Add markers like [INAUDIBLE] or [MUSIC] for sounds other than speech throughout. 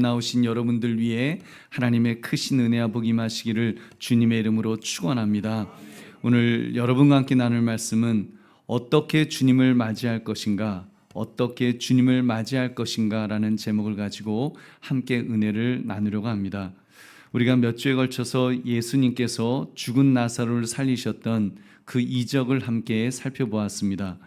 나오신 여러분들 위해 하나님의 크신 은혜와 복이 마시기를 주님의 이름으로 축원합니다. 오늘 여러분과 함께 나눌 말씀은 어떻게 주님을 맞이할 것인가, 어떻게 주님을 맞이할 것인가라는 제목을 가지고 함께 은혜를 나누려고 합니다. 우리가 몇 주에 걸쳐서 예수님께서 죽은 나사로를 살리셨던 그 이적을 함께 살펴보았습니다.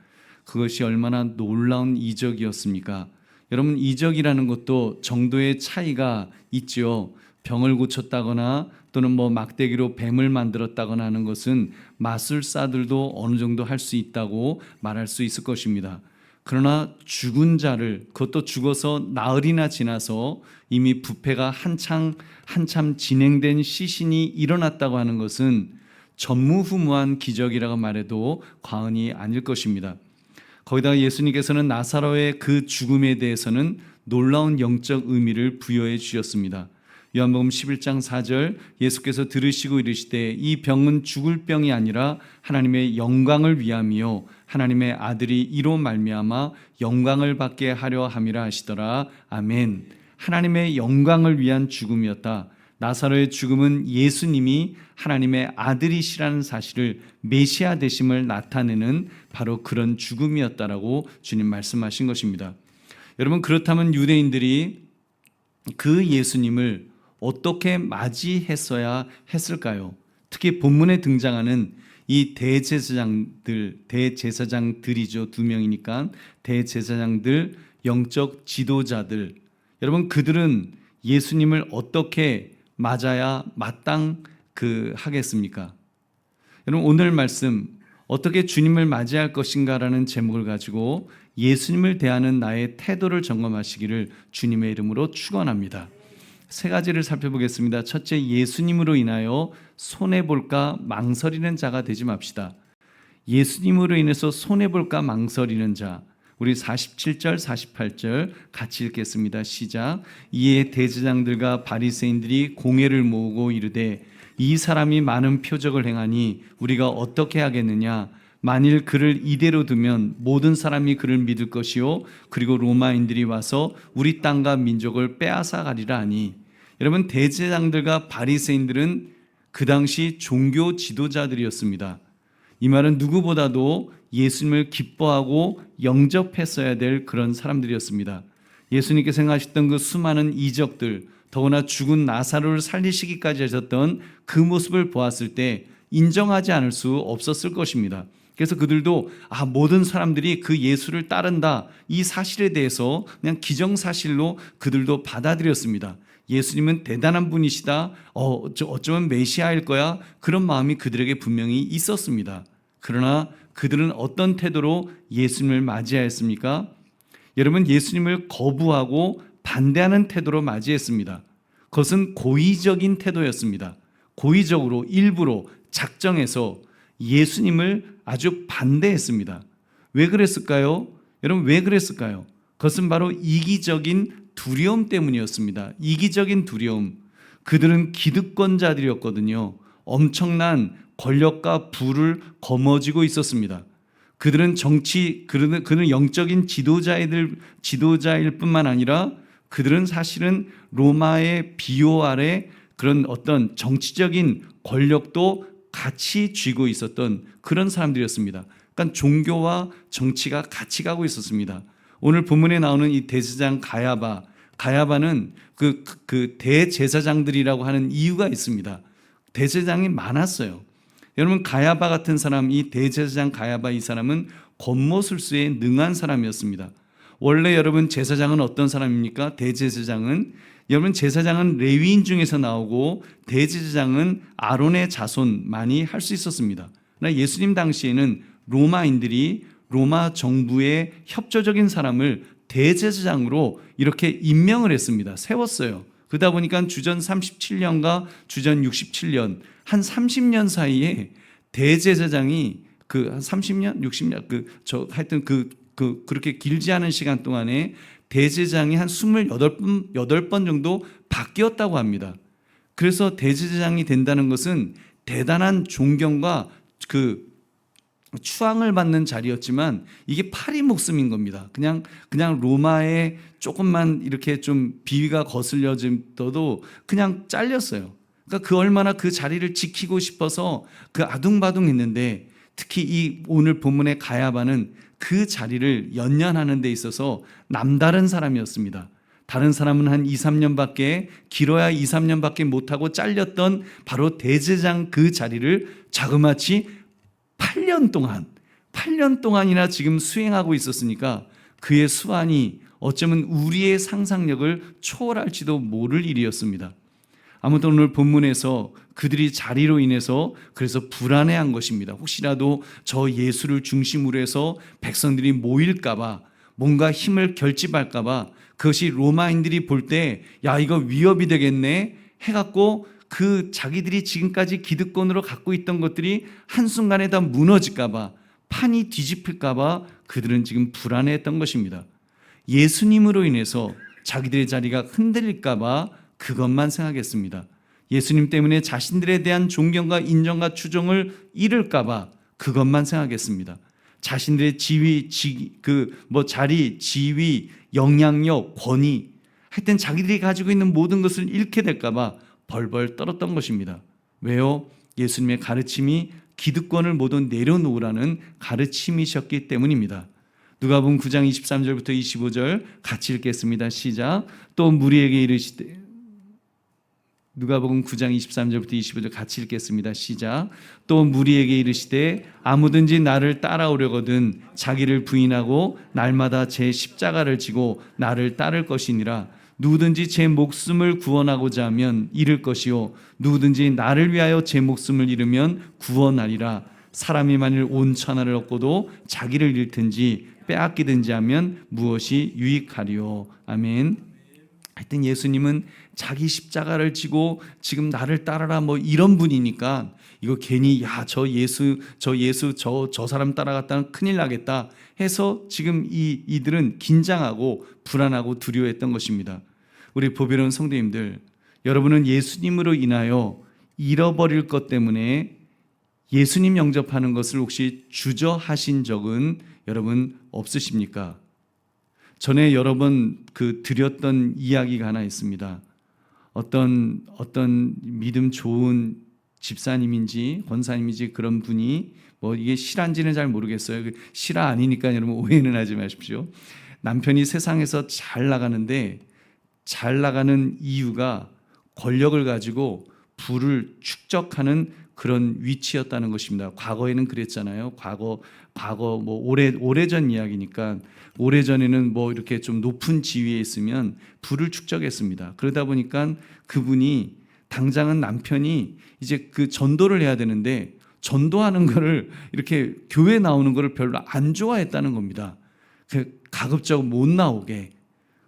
그것이 얼마나 놀라운 이적이었습니까? 여러분 이적이라는 것도 정도의 차이가 있죠. 병을 고쳤다거나 또는 뭐 막대기로 뱀을 만들었다거나 하는 것은 마술사들도 어느 정도 할 수 있다고 말할 수 있을 것입니다. 그러나 죽은 자를 그것도 죽어서 나흘이나 지나서 이미 부패가 한창 한참 진행된 시신이 일어났다고 하는 것은 전무후무한 기적이라고 말해도 과언이 아닐 것입니다. 거기다가 예수님께서는 나사로의 그 죽음에 대해서는 놀라운 영적 의미를 부여해 주셨습니다. 요한복음 11장 4절 예수께서 들으시고 이르시되 이 병은 죽을 병이 아니라 하나님의 영광을 위함이요 하나님의 아들이 이로 말미암아 영광을 받게 하려 함이라 하시더라. 아멘. 하나님의 영광을 위한 죽음이었다. 나사로의 죽음은 예수님이 하나님의 아들이시라는 사실을 메시아 되심을 나타내는 바로 그런 죽음이었다라고 주님 말씀하신 것입니다. 여러분 그렇다면 유대인들이 그 예수님을 어떻게 맞이했어야 했을까요? 특히 본문에 등장하는 이 대제사장들, 대제사장들이죠. 두 명이니까 대제사장들, 영적 지도자들. 여러분 그들은 예수님을 어떻게 맞아야 마땅 그 하겠습니까? 여러분 오늘 말씀 어떻게 주님을 맞이할 것인가라는 제목을 가지고 예수님을 대하는 나의 태도를 점검하시기를 주님의 이름으로 축원합니다. 세 가지를 살펴보겠습니다. 첫째, 예수님으로 인하여 손해 볼까 망설이는 자가 되지 맙시다. 예수님으로 인해서 손해 볼까 망설이는 자. 우리 47절, 48절 같이 읽겠습니다. 시작. 이에 대제장들과 바리새인들이 공회를 모으고 이르되 이 사람이 많은 표적을 행하니 우리가 어떻게 하겠느냐? 만일 그를 이대로 두면 모든 사람이 그를 믿을 것이요 그리고 로마인들이 와서 우리 땅과 민족을 빼앗아 가리라 하니 여러분 대제장들과 바리새인들은 그 당시 종교 지도자들이었습니다. 이 말은 누구보다도 예수님을 기뻐하고 영접했어야 될 그런 사람들이었습니다. 예수님께 생각하셨던 그 수많은 이적들, 더구나 죽은 나사로를 살리시기까지 하셨던 그 모습을 보았을 때 인정하지 않을 수 없었을 것입니다. 그래서 그들도 아 모든 사람들이 그 예수를 따른다 이 사실에 대해서 그냥 기정사실로 그들도 받아들였습니다. 예수님은 대단한 분이시다. 어, 어쩌면 메시아일 거야. 그런 마음이 그들에게 분명히 있었습니다. 그러나 그들은 어떤 태도로 예수님을 맞이하였습니까? 여러분 예수님을 거부하고 반대하는 태도로 맞이했습니다. 그것은 고의적인 태도였습니다. 고의적으로 일부러 작정해서 예수님을 아주 반대했습니다. 왜 그랬을까요? 여러분 왜 그랬을까요? 그것은 바로 이기적인 두려움 때문이었습니다. 이기적인 두려움. 그들은 기득권자들이었거든요. 엄청난 권력과 부를 거머쥐고 있었습니다. 그들은 정치, 그들은, 그는 영적인 지도자들, 지도자일 뿐만 아니라 그들은 사실은 로마의 비호 아래 그런 어떤 정치적인 권력도 같이 쥐고 있었던 그런 사람들이었습니다. 그러니까 종교와 정치가 같이 가고 있었습니다. 오늘 본문에 나오는 이 대제사장 가야바, 가야바는 그, 그 대제사장들이라고 하는 이유가 있습니다. 대제사장이 많았어요. 여러분 가야바 같은 사람, 이 대제사장 가야바 이 사람은 권모술수에 능한 사람이었습니다. 원래 여러분 제사장은 어떤 사람입니까? 대제사장은 여러분 제사장은 레위인 중에서 나오고 대제사장은 아론의 자손만이 할 수 있었습니다. 예수님 당시에는 로마인들이 로마 정부의 협조적인 사람을 대제사장으로 이렇게 임명을 했습니다. 세웠어요. 그러다 보니까 주전 37년과 주전 67년 한 30년 사이에 대제사장이 그 한 30년, 60년 그 저 하여튼 그, 그 그렇게 길지 않은 시간 동안에 대제장이 한 28번 8번 정도 바뀌었다고 합니다. 그래서 대제장이 된다는 것은 대단한 존경과 그 추앙을 받는 자리였지만 이게 파리 목숨인 겁니다. 그냥 그냥 로마에 조금만 이렇게 좀 비위가 거슬려져도 그냥 잘렸어요. 그러니까 그 얼마나 그 자리를 지키고 싶어서 그 아둥바둥 했는데 특히 이 오늘 본문의 가야바는 그 자리를 연연하는 데 있어서 남다른 사람이었습니다. 다른 사람은 한 2, 3년밖에 길어야 2, 3년밖에 못하고 잘렸던 바로 대제장 그 자리를 자그마치 8년 동안 8년 동안이나 지금 수행하고 있었으니까 그의 수완이 어쩌면 우리의 상상력을 초월할지도 모를 일이었습니다. 아무튼 오늘 본문에서 그들이 자리로 인해서 그래서 불안해한 것입니다. 혹시라도 저 예수를 중심으로 해서 백성들이 모일까봐 뭔가 힘을 결집할까봐 그것이 로마인들이 볼 때 야 이거 위협이 되겠네 해갖고 그 자기들이 지금까지 기득권으로 갖고 있던 것들이 한순간에 다 무너질까봐 판이 뒤집힐까봐 그들은 지금 불안해했던 것입니다. 예수님으로 인해서 자기들의 자리가 흔들릴까봐 그것만 생각했습니다. 예수님 때문에 자신들에 대한 존경과 인정과 추종을 잃을까봐 그것만 생각했습니다. 자신들의 지위, 그 뭐 자리, 지위, 영향력, 권위, 하여튼 자기들이 가지고 있는 모든 것을 잃게 될까봐 벌벌 떨었던 것입니다. 왜요? 예수님의 가르침이 기득권을 모두 내려놓으라는 가르침이셨기 때문입니다. 누가복음 9장 23절부터 25절 같이 읽겠습니다. 시작. 또 무리에게 이르시되 누가복음 9장 23절부터 25절 같이 읽겠습니다. 시작. 또 무리에게 이르시되 아무든지 나를 따라오려거든 자기를 부인하고 날마다 제 십자가를 지고 나를 따를 것이니라. 누구든지 제 목숨을 구원하고자 하면 잃을 것이요 누구든지 나를 위하여 제 목숨을 잃으면 구원하리라. 사람이 만일 온 천하를 얻고도 자기를 잃든지 빼앗기든지 하면 무엇이 유익하리요. 아멘. 하여튼 예수님은 자기 십자가를 지고 지금 나를 따라라 뭐 이런 분이니까 이거 괜히 야 저 예수 저 예수 저 저 사람 따라갔다는 큰일 나겠다 해서 지금 이 이들은 긴장하고 불안하고 두려워했던 것입니다. 우리 보배로운 성도님들 여러분은 예수님으로 인하여 잃어버릴 것 때문에 예수님 영접하는 것을 혹시 주저하신 적은 여러분 없으십니까? 전에 여러 번 그 드렸던 이야기가 하나 있습니다. 어떤 어떤 믿음 좋은 집사님인지 권사님인지 그런 분이 뭐 이게 실한지는 잘 모르겠어요. 그 실화 아니니까 여러분 오해는 하지 마십시오. 남편이 세상에서 잘 나가는데 잘 나가는 이유가 권력을 가지고 부를 축적하는 그런 위치였다는 것입니다. 과거에는 그랬잖아요. 과거 과거 뭐 오래 오래전 이야기니까 오래전에는 뭐 이렇게 좀 높은 지위에 있으면 부를 축적했습니다. 그러다 보니까 그분이 당장은 남편이 이제 그 전도를 해야 되는데 전도하는 거를 이렇게 교회 나오는 거를 별로 안 좋아했다는 겁니다. 그 가급적 못 나오게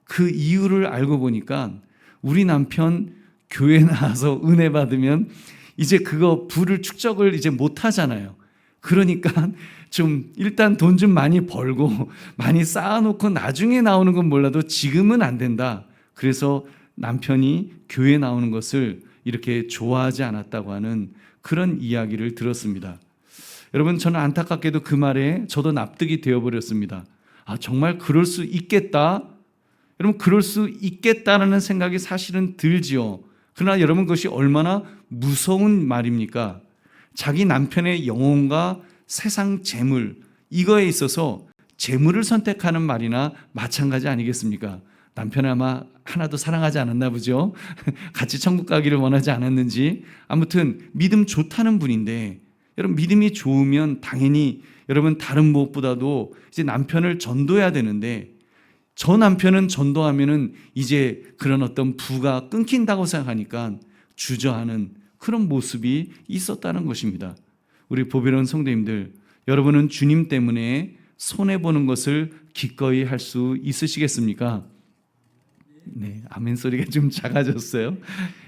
그 이유를 알고 보니까 우리 남편 교회 나와서 은혜 받으면 이제 그거 부를 축적을 이제 못 하잖아요. 그러니까 좀 일단 돈 좀 많이 벌고 많이 쌓아놓고 나중에 나오는 건 몰라도 지금은 안 된다. 그래서 남편이 교회 나오는 것을 이렇게 좋아하지 않았다고 하는 그런 이야기를 들었습니다. 여러분 저는 안타깝게도 그 말에 저도 납득이 되어버렸습니다. 아 정말 그럴 수 있겠다. 여러분 그럴 수 있겠다라는 생각이 사실은 들지요. 그러나 여러분 그것이 얼마나 무서운 말입니까? 자기 남편의 영혼과 세상 재물 이거에 있어서 재물을 선택하는 말이나 마찬가지 아니겠습니까? 남편 아마 하나도 사랑하지 않았나 보죠. [LAUGHS] 같이 천국 가기를 원하지 않았는지 아무튼 믿음 좋다는 분인데 여러분 믿음이 좋으면 당연히 여러분 다른 무엇보다도 이제 남편을 전도해야 되는데 저 남편은 전도하면은 이제 그런 어떤 부가 끊긴다고 생각하니까 주저하는 그런 모습이 있었다는 것입니다. 우리 보배로운 성도님들, 여러분은 주님 때문에 손해 보는 것을 기꺼이 할 수 있으시겠습니까? 네, 아멘 소리가 좀 작아졌어요.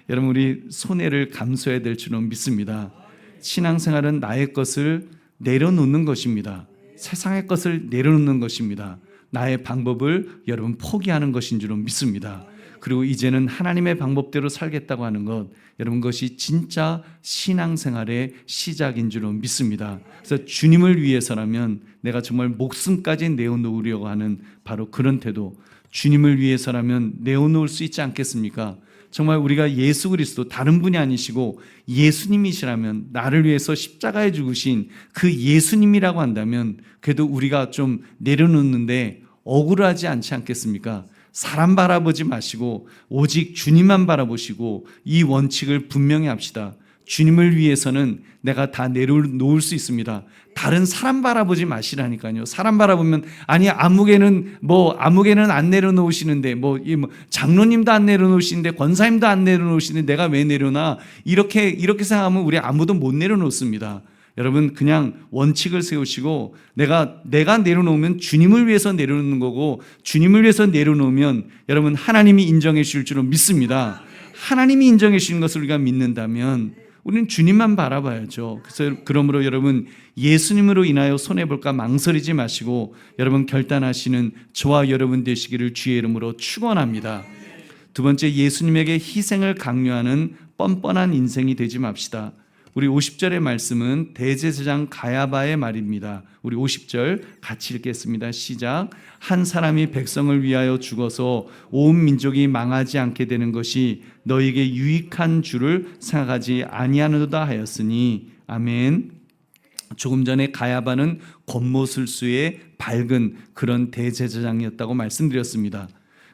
여러분 우리 손해를 감수해야 될 줄은 믿습니다. 신앙생활은 나의 것을 내려놓는 것입니다. 세상의 것을 내려놓는 것입니다. 나의 방법을 여러분 포기하는 것인 줄은 믿습니다. 그리고 이제는 하나님의 방법대로 살겠다고 하는 것, 여러분 그것이 진짜 신앙생활의 시작인 줄로 믿습니다. 그래서 주님을 위해서라면 내가 정말 목숨까지 내어놓으려고 하는 바로 그런 태도, 주님을 위해서라면 내어놓을 수 있지 않겠습니까? 정말 우리가 예수 그리스도 다른 분이 아니시고 예수님이시라면 나를 위해서 십자가에 죽으신 그 예수님이라고 한다면 그래도 우리가 좀 내려놓는데 억울하지 않지 않겠습니까? 사람 바라보지 마시고 오직 주님만 바라보시고 이 원칙을 분명히 합시다. 주님을 위해서는 내가 다 내려놓을 수 있습니다. 다른 사람 바라보지 마시라니까요. 사람 바라보면 아니 아무개는 뭐 아무개는 안 내려놓으시는데 뭐, 이뭐 장로님도 안 내려놓으시는데 권사님도 안 내려놓으시는데 내가 왜 내려놔? 이렇게 이렇게 생각하면 우리 아무도 못 내려놓습니다. 여러분 그냥 원칙을 세우시고 내가 내가 내려놓으면 주님을 위해서 내려놓는 거고 주님을 위해서 내려놓으면 여러분 하나님이 인정해 주실 줄로 믿습니다. 하나님이 인정해 주시는 것을 우리가 믿는다면 우리는 주님만 바라봐야죠. 그래서 그러므로 여러분 예수님으로 인하여 손해 볼까 망설이지 마시고 여러분 결단하시는 저와 여러분 되시기를 주의 이름으로 축원합니다. 두 번째 예수님에게 희생을 강요하는 뻔뻔한 인생이 되지 맙시다. 우리 50절의 말씀은 대제사장 가야바의 말입니다. 우리 50절 같이 읽겠습니다. 시작. 한 사람이 백성을 위하여 죽어서 온 민족이 망하지 않게 되는 것이 너에게 유익한 줄을 생각하지 아니하노다 하였으니 아멘. 조금 전에 가야바는 권모술수의 밝은 그런 대제사장이었다고 말씀드렸습니다.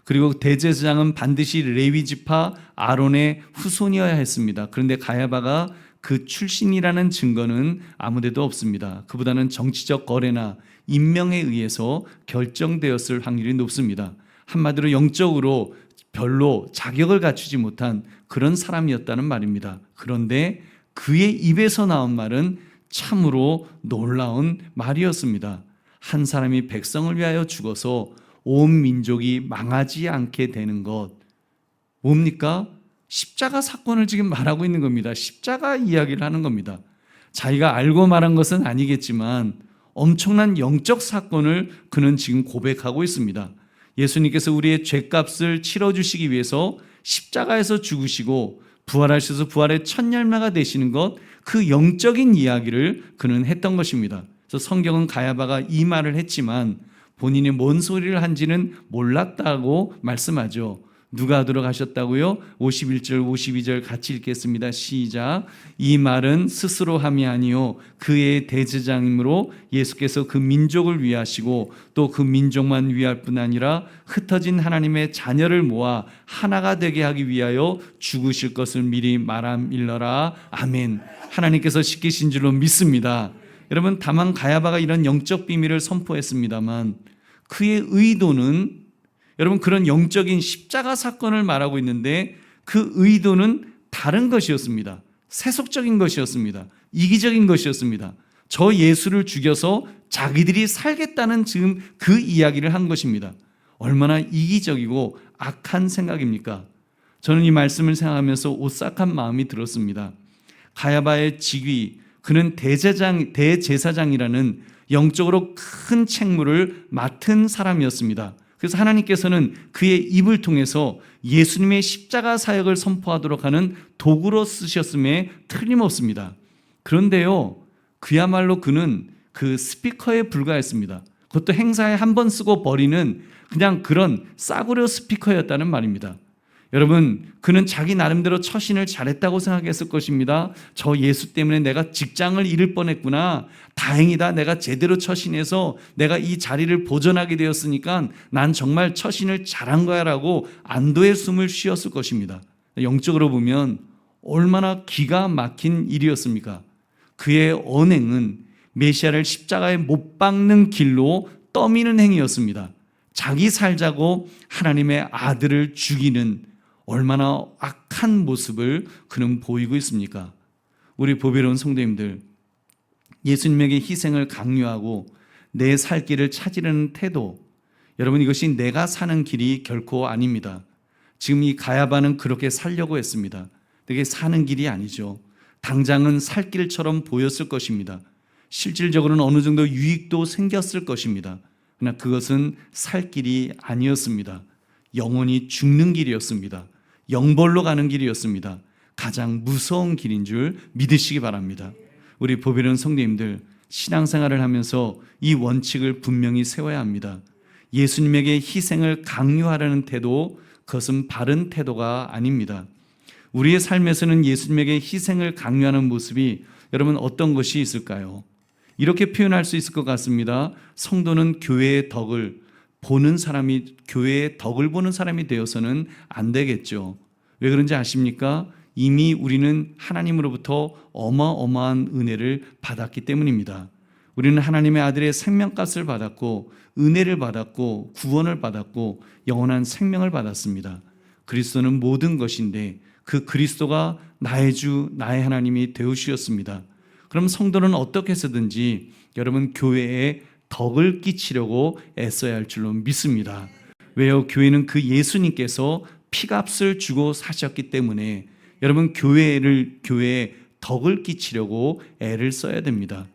그리고 대제사장은 반드시 레위 지파 아론의 후손이어야 했습니다. 그런데 가야바가 그 출신이라는 증거는 아무데도 없습니다. 그보다는 정치적 거래나 임명에 의해서 결정되었을 확률이 높습니다. 한마디로 영적으로 별로 자격을 갖추지 못한 그런 사람이었다는 말입니다. 그런데 그의 입에서 나온 말은 참으로 놀라운 말이었습니다. 한 사람이 백성을 위하여 죽어서 온 민족이 망하지 않게 되는 것. 뭡니까? 십자가 사건을 지금 말하고 있는 겁니다. 십자가 이야기를 하는 겁니다. 자기가 알고 말한 것은 아니겠지만 엄청난 영적 사건을 그는 지금 고백하고 있습니다. 예수님께서 우리의 죄값을 치러주시기 위해서 십자가에서 죽으시고 부활하셔서 부활의 첫 열매가 되시는 것, 그 영적인 이야기를 그는 했던 것입니다. 그래서 성경은 가야바가 이 말을 했지만 본인이 뭔 소리를 한지는 몰랐다고 말씀하죠. 누가 들어가셨다고요? 51절, 52절 같이 읽겠습니다. 시작. 이 말은 스스로 함이 아니요 그의 대제장이므로 예수께서 그 민족을 위하시고 또 그 민족만 위할 뿐 아니라 흩어진 하나님의 자녀를 모아 하나가 되게 하기 위하여 죽으실 것을 미리 말함일러라. 아멘. 하나님께서 시키신 줄로 믿습니다. 여러분 다만 가야바가 이런 영적 비밀을 선포했습니다만 그의 의도는 여러분 그런 영적인 십자가 사건을 말하고 있는데 그 의도는 다른 것이었습니다. 세속적인 것이었습니다. 이기적인 것이었습니다. 저 예수를 죽여서 자기들이 살겠다는 지금 그 이야기를 한 것입니다. 얼마나 이기적이고 악한 생각입니까? 저는 이 말씀을 생각하면서 오싹한 마음이 들었습니다. 가야바의 직위, 그는 대제장, 대제사장이라는 영적으로 큰 책무를 맡은 사람이었습니다. 그래서 하나님께서는 그의 입을 통해서 예수님의 십자가 사역을 선포하도록 하는 도구로 쓰셨음에 틀림없습니다. 그런데요, 그야말로 그는 그 스피커에 불과했습니다. 그것도 행사에 한 번 쓰고 버리는 그냥 그런 싸구려 스피커였다는 말입니다. 여러분, 그는 자기 나름대로 처신을 잘했다고 생각했을 것입니다. 저 예수 때문에 내가 직장을 잃을 뻔했구나. 다행이다. 내가 제대로 처신해서 내가 이 자리를 보존하게 되었으니까 난 정말 처신을 잘한 거야 라고 안도의 숨을 쉬었을 것입니다. 영적으로 보면 얼마나 기가 막힌 일이었습니까? 그의 언행은 메시아를 십자가에 못 박는 길로 떠미는 행위였습니다. 자기 살자고 하나님의 아들을 죽이는 얼마나 악한 모습을 그는 보이고 있습니까? 우리 보배로운 성도님들, 예수님에게 희생을 강요하고 내 살 길을 찾으려는 태도, 여러분 이것이 내가 사는 길이 결코 아닙니다. 지금 이 가야바는 그렇게 살려고 했습니다. 되게 사는 길이 아니죠. 당장은 살 길처럼 보였을 것입니다. 실질적으로는 어느 정도 유익도 생겼을 것입니다. 그러나 그것은 살 길이 아니었습니다. 영원히 죽는 길이었습니다. 영벌로 가는 길이었습니다. 가장 무서운 길인 줄 믿으시기 바랍니다. 우리 보배는 성도님들 신앙생활을 하면서 이 원칙을 분명히 세워야 합니다. 예수님에게 희생을 강요하라는 태도 그것은 바른 태도가 아닙니다. 우리의 삶에서는 예수님에게 희생을 강요하는 모습이 여러분 어떤 것이 있을까요? 이렇게 표현할 수 있을 것 같습니다. 성도는 교회의 덕을 보는 사람이 교회의 덕을 보는 사람이 되어서는 안 되겠죠. 왜 그런지 아십니까? 이미 우리는 하나님으로부터 어마어마한 은혜를 받았기 때문입니다. 우리는 하나님의 아들의 생명값을 받았고 은혜를 받았고 구원을 받았고 영원한 생명을 받았습니다. 그리스도는 모든 것인데 그 그리스도가 나의 주 나의 하나님이 되우시었습니다. 그럼 성도는 어떻게 해서든지 여러분 교회에 덕을 끼치려고 애써야 할 줄로 믿습니다. 왜요? 교회는 그 예수님께서 피값을 주고 사셨기 때문에 여러분 교회를 교회에 덕을 끼치려고 애를 써야 됩니다.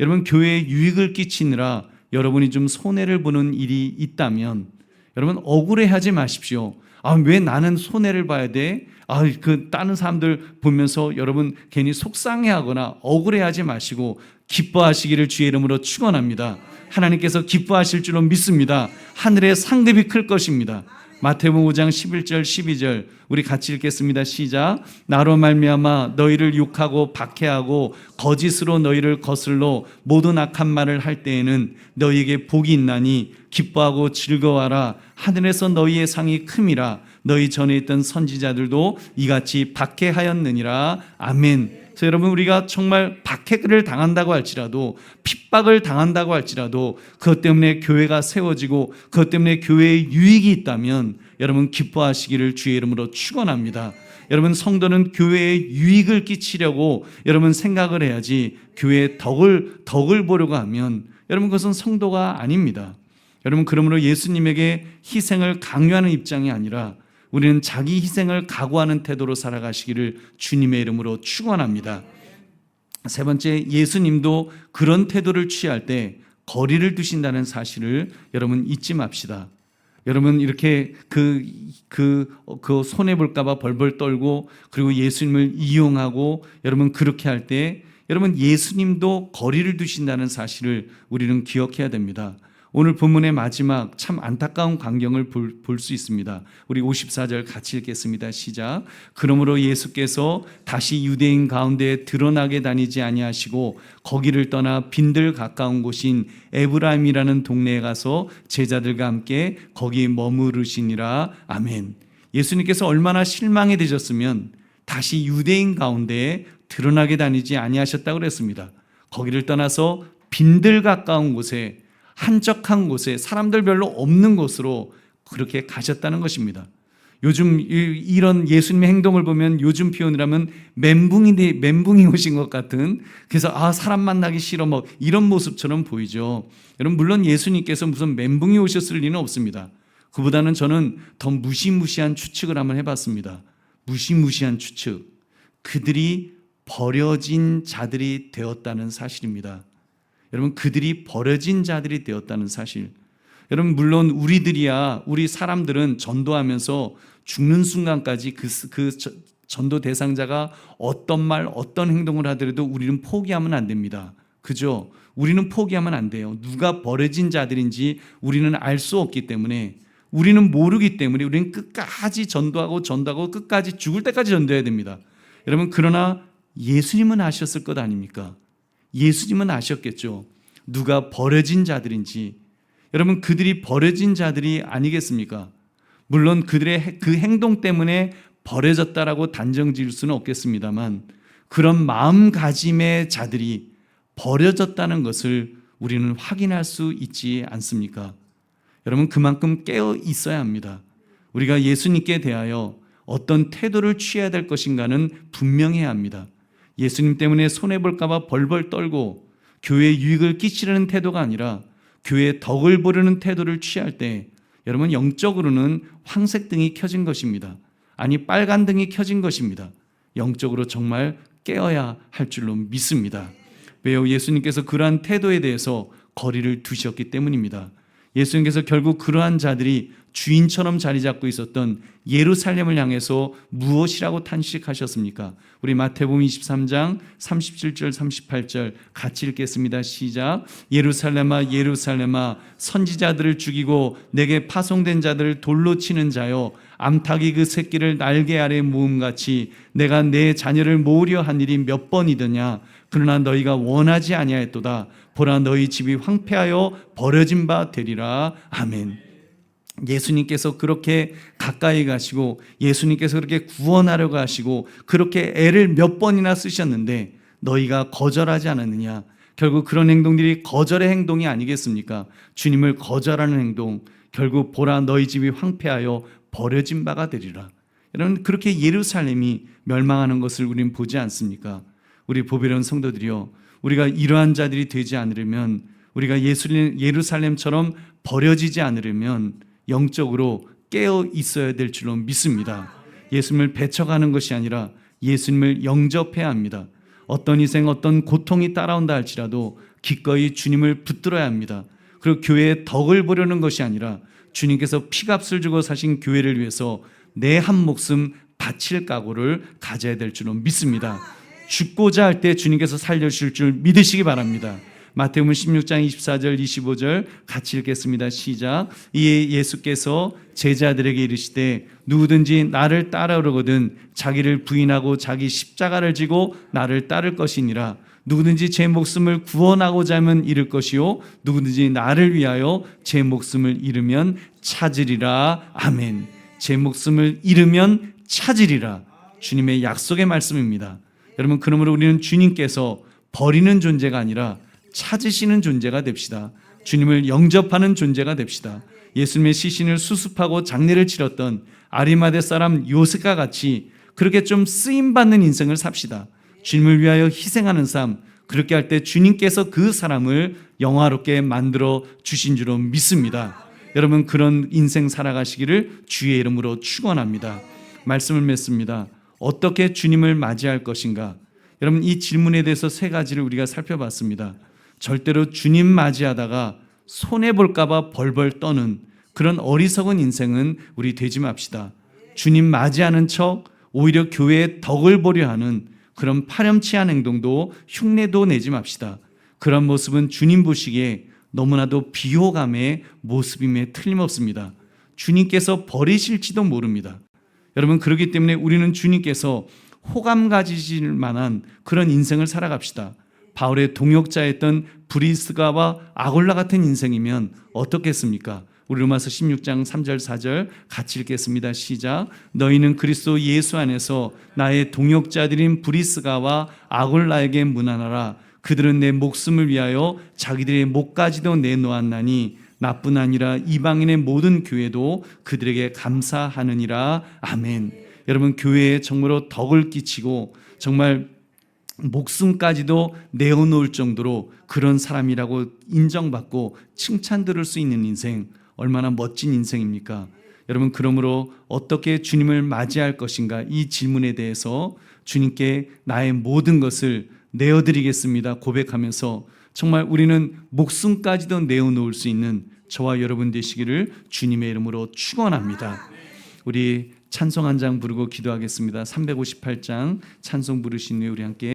여러분 교회에 유익을 끼치느라 여러분이 좀 손해를 보는 일이 있다면 여러분 억울해하지 마십시오. 아, 왜 나는 손해를 봐야 돼? 아, 그 다른 사람들 보면서 여러분 괜히 속상해하거나 억울해하지 마시고 기뻐하시기를 주의 이름으로 축원합니다. 하나님께서 기뻐하실 줄로 믿습니다. 하늘의 상급이 클 것입니다. 마태복음 5장 11절 12절 우리 같이 읽겠습니다. 시작. 나로 말미암아 너희를 욕하고 박해하고 거짓으로 너희를 거슬러 모든 악한 말을 할 때에는 너희에게 복이 있나니 기뻐하고 즐거워하라 하늘에서 너희의 상이 큼이라 너희 전에 있던 선지자들도 이같이 박해하였느니라 아멘. 그래서 여러분 우리가 정말 박해를 당한다고 할지라도 핍박을 당한다고 할지라도 그것 때문에 교회가 세워지고 그것 때문에 교회에 유익이 있다면 여러분 기뻐하시기를 주의 이름으로 축원합니다. 여러분 성도는 교회에 유익을 끼치려고 여러분 생각을 해야지 교회에 덕을 덕을 보려고 하면 여러분 그것은 성도가 아닙니다. 여러분 그러므로 예수님에게 희생을 강요하는 입장이 아니라 우리는 자기 희생을 각오하는 태도로 살아가시기를 주님의 이름으로 축원합니다. 세 번째 예수님도 그런 태도를 취할 때 거리를 두신다는 사실을 여러분 잊지 맙시다. 여러분 이렇게 그 그 그 손해 볼까봐 벌벌 떨고 그리고 예수님을 이용하고 여러분 그렇게 할 때 여러분 예수님도 거리를 두신다는 사실을 우리는 기억해야 됩니다. 오늘 본문의 마지막 참 안타까운 광경을 볼 수 있습니다. 우리 54절 같이 읽겠습니다. 시작. 그러므로 예수께서 다시 유대인 가운데 드러나게 다니지 아니하시고 거기를 떠나 빈들 가까운 곳인 에브라임이라는 동네에 가서 제자들과 함께 거기 머무르시니라. 아멘. 예수님께서 얼마나 실망이 되셨으면 다시 유대인 가운데 드러나게 다니지 아니하셨다고 그랬습니다. 거기를 떠나서 빈들 가까운 곳에 한적한 곳에 사람들 별로 없는 곳으로 그렇게 가셨다는 것입니다. 요즘 이런 예수님의 행동을 보면 요즘 표현이라면 멘붕이 멘붕이 오신 것 같은 그래서 아 사람 만나기 싫어 뭐 이런 모습처럼 보이죠. 여러분 물론 예수님께서 무슨 멘붕이 오셨을 리는 없습니다. 그보다는 저는 더 무시무시한 추측을 한번 해봤습니다. 무시무시한 추측. 그들이 버려진 자들이 되었다는 사실입니다. 여러분 그들이 버려진 자들이 되었다는 사실. 여러분 물론 우리들이야 우리 사람들은 전도하면서 죽는 순간까지 그, 그 전도 대상자가 어떤 말 어떤 행동을 하더라도 우리는 포기하면 안 됩니다. 그죠? 우리는 포기하면 안 돼요. 누가 버려진 자들인지 우리는 알 수 없기 때문에 우리는 모르기 때문에 우리는 끝까지 전도하고 전도하고 끝까지 죽을 때까지 전도해야 됩니다. 여러분 그러나 예수님은 아셨을 것 아닙니까? 예수님은 아셨겠죠. 누가 버려진 자들인지. 여러분, 그들이 버려진 자들이 아니겠습니까? 물론 그들의 그 행동 때문에 버려졌다라고 단정 지을 수는 없겠습니다만 그런 마음가짐의 자들이 버려졌다는 것을 우리는 확인할 수 있지 않습니까? 여러분, 그만큼 깨어 있어야 합니다. 우리가 예수님께 대하여 어떤 태도를 취해야 될 것인가는 분명해야 합니다. 예수님 때문에 손해볼까봐 벌벌 떨고 교회에 유익을 끼치려는 태도가 아니라 교회에 덕을 보려는 태도를 취할 때 여러분 영적으로는 황색 등이 켜진 것입니다. 아니 빨간 등이 켜진 것입니다. 영적으로 정말 깨어야 할 줄로 믿습니다. 왜요? 예수님께서 그러한 태도에 대해서 거리를 두셨기 때문입니다. 예수님께서 결국 그러한 자들이 주인처럼 자리 잡고 있었던 예루살렘을 향해서 무엇이라고 탄식하셨습니까? 우리 마태복음 23장 37절 38절 같이 읽겠습니다. 시작. 예루살렘아 예루살렘아 선지자들을 죽이고 내게 파송된 자들을 돌로 치는 자여 암탉이 그 새끼를 날개 아래 모음같이 내가 내 자녀를 모으려 한 일이 몇 번이더냐 그러나 너희가 원하지 아니하였도다 보라 너희 집이 황폐하여 버려진 바 되리라 아멘. 예수님께서 그렇게 가까이 가시고 예수님께서 그렇게 구원하려고 하시고 그렇게 애를 몇 번이나 쓰셨는데 너희가 거절하지 않았느냐? 결국 그런 행동들이 거절의 행동이 아니겠습니까? 주님을 거절하는 행동 결국 보라 너희 집이 황폐하여 버려진 바가 되리라. 여러분 그렇게 예루살렘이 멸망하는 것을 우리는 보지 않습니까? 우리 보배로운 성도들이요 우리가 이러한 자들이 되지 않으려면 우리가 예수님 예루살렘처럼 버려지지 않으려면 영적으로 깨어 있어야 될 줄로 믿습니다. 예수님을 배척하는 것이 아니라 예수님을 영접해야 합니다. 어떤 희생, 어떤 고통이 따라온다 할지라도 기꺼이 주님을 붙들어야 합니다. 그리고 교회의 덕을 보려는 것이 아니라 주님께서 피값을 주고 사신 교회를 위해서 내 한 목숨 바칠 각오를 가져야 될 줄로 믿습니다. 죽고자 할 때 주님께서 살려주실 줄 믿으시기 바랍니다. 마태복음 16장 24절 25절 같이 읽겠습니다. 시작. 이에 예수께서 제자들에게 이르시되 누구든지 나를 따르거든 자기를 부인하고 자기 십자가를 지고 나를 따를 것이니라. 누구든지 제 목숨을 구원하고자 하면 잃을 것이요 누구든지 나를 위하여 제 목숨을 잃으면 찾으리라. 아멘. 제 목숨을 잃으면 찾으리라. 주님의 약속의 말씀입니다. 여러분 그러므로 우리는 주님께서 버리는 존재가 아니라 찾으시는 존재가 됩시다. 주님을 영접하는 존재가 됩시다. 예수님의 시신을 수습하고 장례를 치렀던 아리마대 사람 요셉과 같이 그렇게 좀 쓰임 받는 인생을 삽시다. 주님을 위하여 희생하는 삶 그렇게 할 때 주님께서 그 사람을 영화롭게 만들어 주신 줄로 믿습니다. 여러분 그런 인생 살아가시기를 주의 이름으로 축원합니다. 말씀을 맺습니다. 어떻게 주님을 맞이할 것인가? 여러분 이 질문에 대해서 세 가지를 우리가 살펴봤습니다. 절대로 주님 맞이하다가 손해 볼까봐 벌벌 떠는 그런 어리석은 인생은 우리 되지 맙시다. 주님 맞이하는 척 오히려 교회의 덕을 보려 하는 그런 파렴치한 행동도 흉내도 내지 맙시다. 그런 모습은 주님 보시기에 너무나도 비호감의 모습임에 틀림없습니다. 주님께서 버리실지도 모릅니다. 여러분 그렇기 때문에 우리는 주님께서 호감 가지실 만한 그런 인생을 살아갑시다. 바울의 동역자였던 브리스가와 아골라 같은 인생이면 어떻겠습니까? 우리 로마서 16장 3절 4절 같이 읽겠습니다. 시작. 너희는 그리스도 예수 안에서 나의 동역자들인 브리스가와 아골라에게 문안하라. 그들은 내 목숨을 위하여 자기들의 목까지도 내놓았나니 나뿐 아니라 이방인의 모든 교회도 그들에게 감사하느니라. 아멘. 여러분 교회에 정말로 덕을 끼치고 정말 목숨까지도 내어놓을 정도로 그런 사람이라고 인정받고 칭찬 들을 수 있는 인생 얼마나 멋진 인생입니까? 여러분 그러므로 어떻게 주님을 맞이할 것인가 이 질문에 대해서 주님께 나의 모든 것을 내어드리겠습니다 고백하면서 정말 우리는 목숨까지도 내어놓을 수 있는 저와 여러분 되시기를 주님의 이름으로 축원합니다. 우리 찬송 한 장 부르고 기도하겠습니다. 358장 찬송 부르신 후에 우리 함께